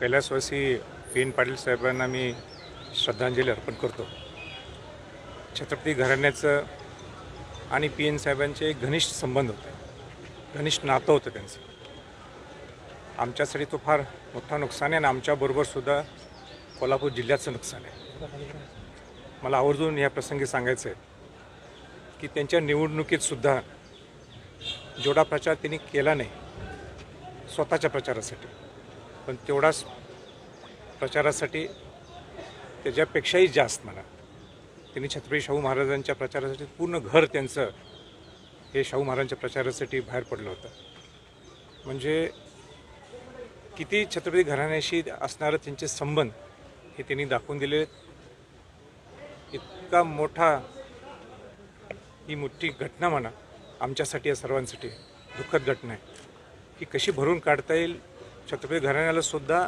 कैलासवासी P N Patil साहेबांना मी श्रद्धांजली अर्पण करतो. छत्रपती घराण्याचं आणि पी एन साहेबांचे एक घनिष्ठ संबंध होते. घनिष्ठ नातं होतं त्यांचं. आमच्यासाठी तो फार मोठा नुकसान आहे आणि आमच्याबरोबरसुद्धा कोल्हापूर जिल्ह्याचं नुकसान आहे. मला आवर्जून या प्रसंगी सांगायचं आहे की त्यांच्या निवडणुकीतसुद्धा जेवढा प्रचार त्यांनी केला नाही स्वतःच्या प्रचारासाठी. पण तेवढाच प्रचारासाठी त्याच्यापेक्षाही जास्त म्हणा. त्यांनी छत्रपती शाहू महाराजांच्या प्रचारासाठी पूर्ण घर त्यांचं हे शाहू महाराजांच्या प्रचारासाठी बाहेर पडलं होतं. म्हणजे किती छत्रपती घराण्याशी असणारं त्यांचे संबंध हे त्यांनी दाखवून दिले. इतका मोठा ही मोठी घटना म्हणा आमच्यासाठी या सर्वांसाठी दुःखद घटना आहे. की कशी भरून काढता येईल छत्रपती घराण्याला सुद्धा